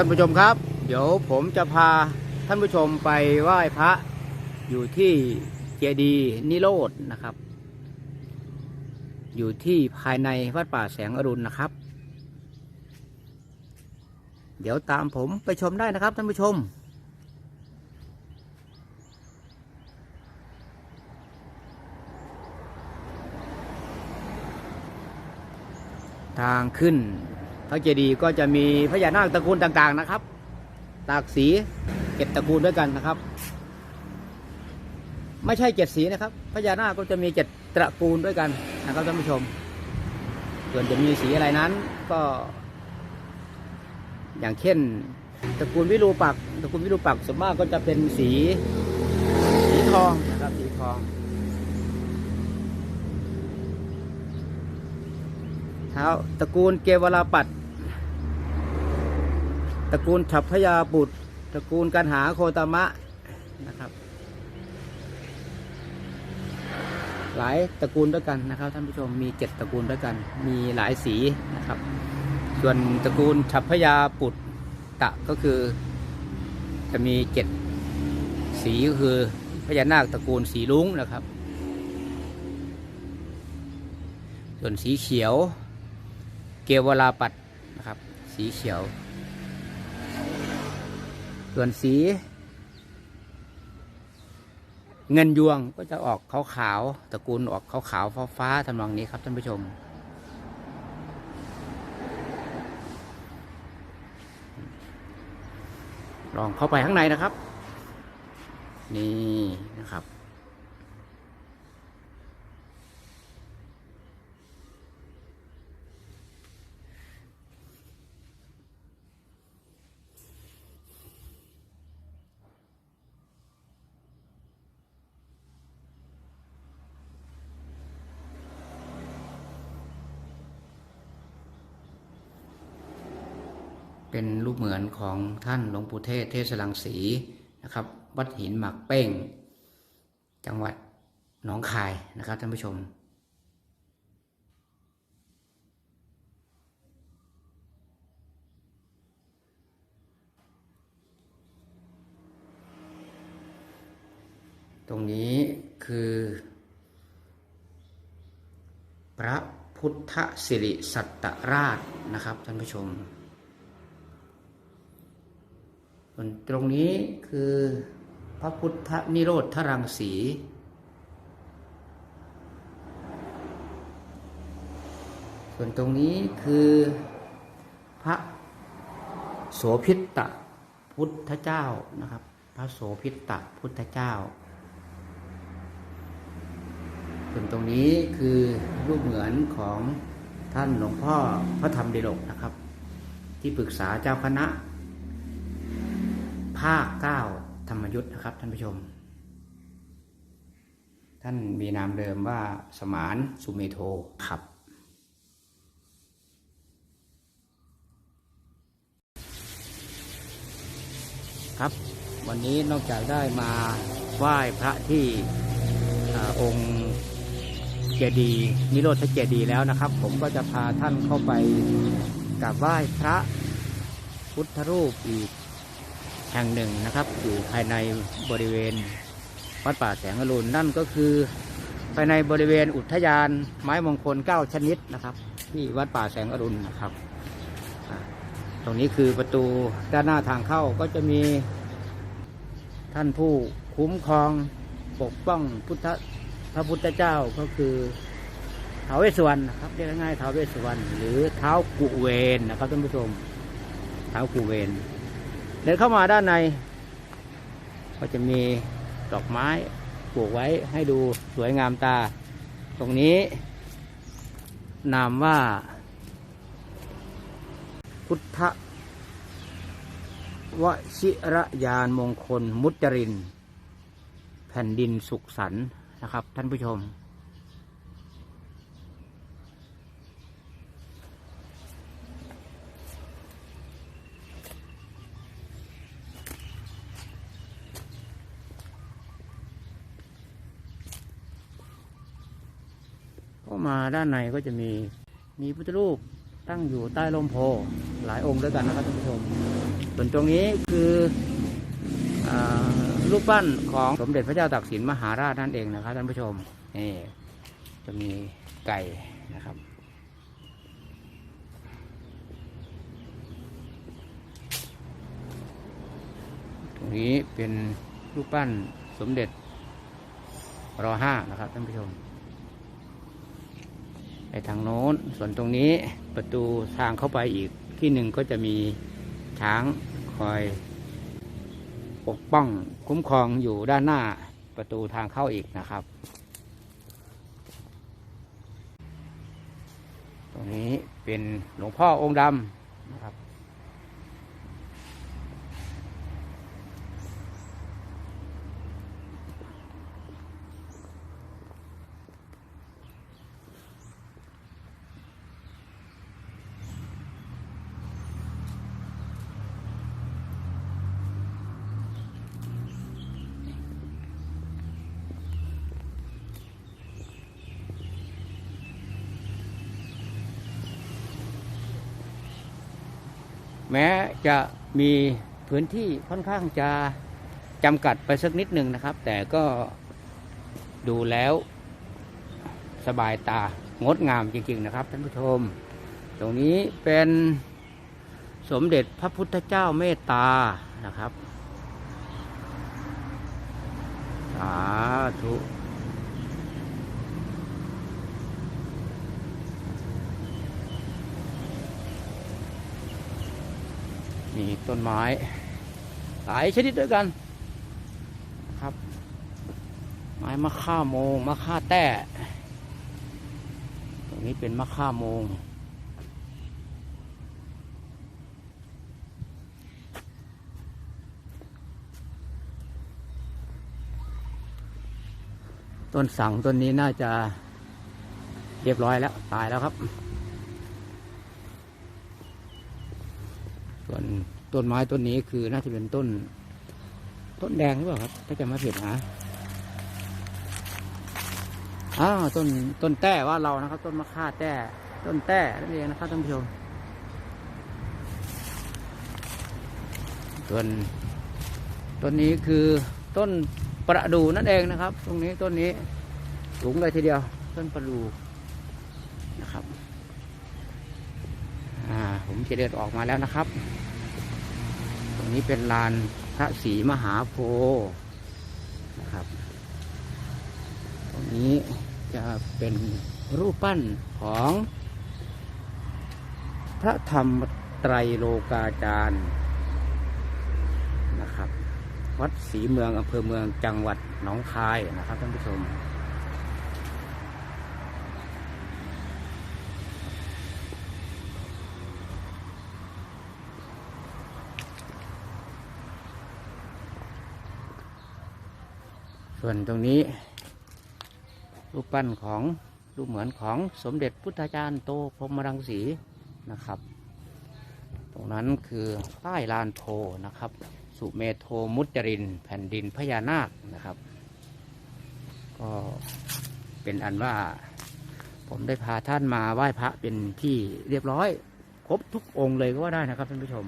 ท่านผู้ชมครับ เดี๋ยวผมจะพาท่านผู้ชมไปไหว้พระอยู่ที่เจดีย์นิโรธนะครับ อยู่ที่ภายในวัดป่าแสงอรุณนะครับ เดี๋ยวตามผมไปชมได้นะครับท่านผู้ชมทางขึ้น พระเจดีย์ก็จะมีพญานาคตระกูลต่างๆนะครับ ตากสีเจ็ดตระกูลด้วยกันนะครับ ไม่ใช่เจ็ดสีนะครับ พญานาคก็จะมีเจ็ดตระกูลด้วยกันนะครับท่านผู้ชม ส่วนจะมีสีอะไรนั้นก็ อย่างเช่น ตระกูลวิรูปักตระกูลวิรูปักส่วนมากก็จะเป็นสีสีทองนะครับสีทองท้าตระกูลเกวราปัต ตระกูลฉัพพยาบุตร ตระกูลกันหาโคตมะนะครับ หลายตระกูลด้วยกันนะครับท่านผู้ชมมีเจ็ดตระกูลด้วยกัน มีหลายสีนะครับ ส่วนตระกูลฉัพพยาปุตตะก็คือ จะมีเจ็ดสีก็คือพญานาคตระกูลสีลุ้งนะครับ ส่วนสีเขียว เกวราปัตนะครับ สีเขียว ส่วนสี เงินยวงก็จะออกขาวๆตระกูลออกขาวๆฟ้าๆทำนองนี้ครับท่านผู้ชม ลองเข้าไปข้างในนะครับ นี่นะครับ เป็นรูปเหมือนของท่านหลวงปู่เทศเทศลังสีนะครับ วัดหินหมักเป้ง จังหวัดหนองคายนะครับท่านผู้ชมตรงนี้คือ พระพุทธสิริสัตตราชนะครับท่านผู้ชม ส่วนตรงนี้คือพระพุทธนิโรธทรังสี ส่วนตรงนี้คือพระโสพิตตพุทธเจ้านะครับ พระโสพิตตพุทธเจ้า ส่วนตรงนี้คือรูปเหมือนของท่านหลวงพ่อพระธรรมดิลกนะครับ ที่ปรึกษาเจ้าคณะ ภาคเก้าธรรมยุทธ์นะครับ ท่านผู้ชม ท่านมีนามเดิมว่าสมานสุเมโทครับครับ วันนี้นอกจากได้มาไหว้พระที่อองค์เจดีย์นิโรธเจดีย์แล้วนะครับ ผมก็จะพาท่านเข้าไปกราบไหว้พระพุทธรูปอีก แห่งหนึ่งนะครับ อยู่ภายในบริเวณวัดป่าแสงอรุณนั่นก็คือ ภายในบริเวณอุทยานไม้มงคลเก้าชนิดนะครับ ที่วัดป่าแสงอรุณนะครับ ตรงนี้คือประตูด้านหน้าทางเข้าก็จะมีท่านผู้คุ้มครองปกป้องพุทธพระพุทธเจ้าก็คือท้าวเวสสวรรณนะครับเรียกง่ายๆท้าวเวสสวรรณหรือเท้ากุเวนนะครับท่านผู้ชมเท้ากุเวน เดินเข้ามาด้านใน ก็จะมีดอกไม้ปลูกไว้ให้ดูสวยงามตา ตรงนี้ นามว่า พุทธวชิระยานมงคลมุจริน แผ่นดินสุขสันนะครับ ท่านผู้ชม มาด้านในก็จะมีมีพุทธรูปตั้งอยู่ใต้ร่มโพหลายองค์ด้วยกันนะครับท่านผู้ชม ส่วนตรงนี้คืออรูปปั้นของสมเด็จพระเจ้าตากสินมหาราชนั่นเองนะครับท่านผู้ชมนี่จะมีไก่นะครับ ตรงนี้เป็นรูปปั้นสมเด็จรอห้านะครับท่านผู้ชม ไปทางโน้น ส่วนตรงนี้ประตูทางเข้าไปอีกที่หนึ่งก็จะมีช้างคอย ปกป้องคุ้มครองอยู่ด้านหน้าประตูทางเข้าอีกนะครับ ตรงนี้เป็นหลวงพ่อองค์ดำนะครับ แม้จะมีพื้นที่ค่อนข้างจะจำกัดไปสักนิดหนึ่งนะครับ แต่ก็ดูแล้วสบายตางดงามจริงๆนะครับท่านผู้ชม ตรงนี้เป็นสมเด็จพระพุทธเจ้าเมตตานะครับสาธุ มีต้นไม้ หลายชนิดด้วยกันครับ ไม้มะค่าโมงมะค่าแต้ตรงนี้เป็นมะค่าโมงต้นสังต้นนี้น่าจะเรียบร้อยแล้ว ตายแล้วครับ ส่วนต้นไม้ต้นนี้คือน่าจะเป็นต้น ต้นแดงหรือเปล่าครับ ถ้าจะมาเผิดนะอ้าวต้นต้นแต้ว่าเรานะครับ ต้นมะค่าแต้ต้นแต้นั่นเองนะครับท่านผู้ชมส่วนต้นนี้คือต้นประดูนั่นเองนะครับ ตรงนี้ต้นนี้สูงเลยทีเดียว ต้นประดูนะครับ อ่า ผมจะเดินออกมาแล้วนะครับ ตรงนี้เป็นลานพระศรีมหาโพธิ์นะครับ ตรงนี้จะเป็นรูปปั้นของพระธรรมไตรโลกาจารย์นะครับ วัดศรีเมืองอำเภอเมืองจังหวัดหนองคายนะครับท่านผู้ชม ส่วนตรงนี้รูปปั้นของรูปเหมือนของสมเด็จพุทธาจารย์โตพรมรังสีนะครับ ตรงนั้นคือใต้ลานโพนะครับ สุเมโทมุจรินแผ่นดินพญานาคนะครับ ก็เป็นอันว่าผมได้พาท่านมาไหว้พระเป็นที่เรียบร้อย ครบทุกองค์เลยก็ว่าได้นะครับท่านผู้ชม